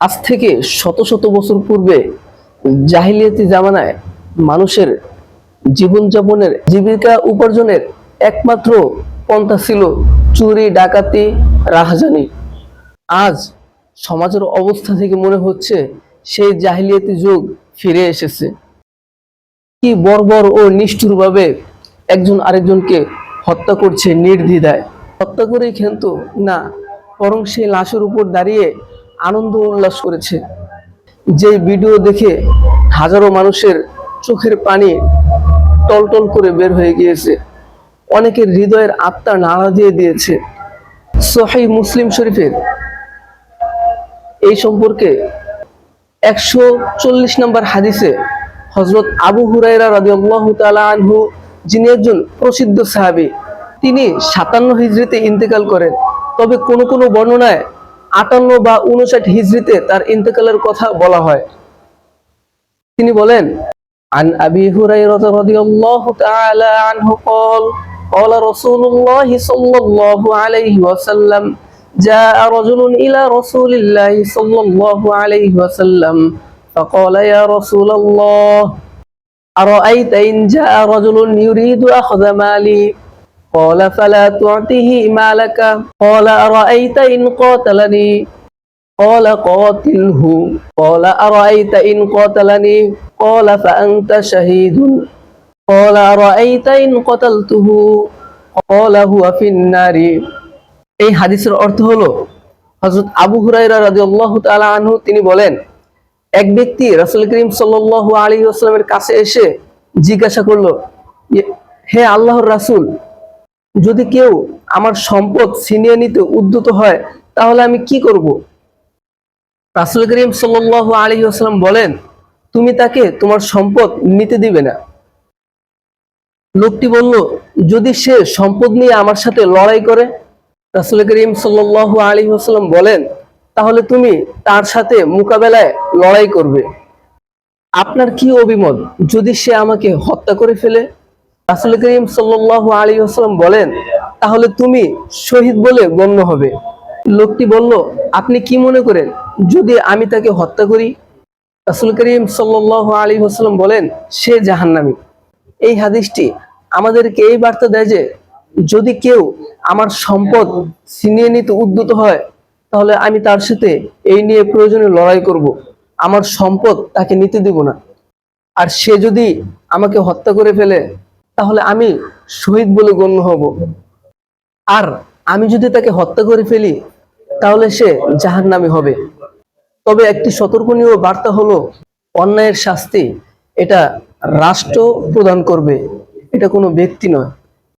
আজ থেকে শত শত বছর পূর্বে জাহিলিয়াতি জামানায় মানুষের জীবনযাপনের জীবিকা উপার্জনের একমাত্র পন্থা ছিল চুরি, ডাকাতি, রাহাজানি। আজ সমাজের অবস্থা থেকে মনে হচ্ছে সেই জাহিলিয়াতি যুগ ফিরে এসেছে। কি বর্বর ও নিষ্ঠুরভাবে একজন আরেকজনকে হত্যা করছে নির্দ্বিধায়। হত্যা করেই কিন্তু না, বরং সেই লাশের উপর দাঁড়িয়ে আনন্দ উল্লাস করেছে। যে ভিডিও দেখে হাজারো মানুষের চোখের পানি টলটল করে বের হয়ে গিয়েছে। অনেকের হৃদয়ের আত্মা নাড়া দিয়ে দিয়েছে। সোহাই মুসলিম শরীফের এই সম্পর্কে একশো চল্লিশ নম্বর হাদিসে হজরত আবু হুরাইরা রাদিয়াল্লাহু তাআলা আনহু, যিনি একজন প্রসিদ্ধ সাহাবি, তিনি সাতান্ন হিজরিতে ইন্তেকাল করেন। তবে কোনো কোনো বর্ণনায় আটান্ন বা উনষাট হিজরিতে তার ইন্তেকালের কথা বলা হয় তিনি বলেন عن أبي هريرة رضي الله تعالى عنه قال قال رسول الله صلى الله عليه وسلم جاء رجل إلى رسول الله صلى الله عليه وسلم فقال يا رسول الله أرأيت إن جاء رجل يريد أخذ مالي قال فلا تعطه مالك قال أرأيت إن قاتلني قال قاتله قال أرأيت إن قاتلني قال فأنت شهيد قال أرأيت إن قتلته قال هو في النار এই হাদিসের অর্থ হলো হযরত আবু হুরায়রা রাদিয়াল্লাহু তাআলা আনহু তিনি বলেন এক ব্যক্তি রাসূল করিম সাল্লাল্লাহু আলাইহি ওয়াসাল্লামের কাছে এসে জিজ্ঞাসা করলো "ইয়ে- হে আল্লাহর রাসূল যদি কেউ আমার সম্পদ ছিনিয়ে নিতে উদ্যত হয়, তাহলে আমি কি করব? রাসূল করিম সাল্লাল্লাহু আলাইহি ওয়াসাল্লাম বলেন, তুমি তাকে তোমার সম্পদ নিতে দিবে না। লোকটি বলল, যদি সে সম্পদ নিয়ে আমার সাথে লড়াই করে? রাসূল করিম সাল্লাল্লাহু আলাইহি ওয়াসাল্লাম বলেন, তাহলে তুমি তার সাথে মোকাবেলায় লড়াই করবে। আপনার কি অভিমত যদি সে আমাকে হত্যা করে ফেলে? রাসূল করিম সাল্লাল্লাহু আলী ওয়াসাল্লাম বলেন, তাহলে তুমি শহীদ বলে গণ্য হবে। লোকটি বলল, আপনি কি মনে করেন যদি আমি তাকে হত্যা করি? রাসূল করিম সাল্লাল্লাহু আলাইহি ওয়াসাল্লাম বলেন, সে জাহান্নামী। এই হাদিসটি আমাদেরকে এই বার্তা দেয় যে, যদি কেউ আমার সম্পদ ছিনিয়ে নিতে উদ্যত হয়, তাহলে আমি তার সাথে এই নিয়ে প্রয়োজনে লড়াই করব। আমার সম্পদ তাকে নিতে দিব না। আর সে যদি আমাকে হত্যা করে ফেলে তাহলে আমি শহীদ বলে গণ্য হব। আর আমি যদি তাকে হত্যা করে ফেলি, তাহলে সে জাহান্নামী হবে। তবে একটি সতর্কনীয় বার্তা হলো, অন্যায়ের শাস্তি এটা রাষ্ট্র প্রদান করবে। এটা কোনো ব্যক্তি নয়।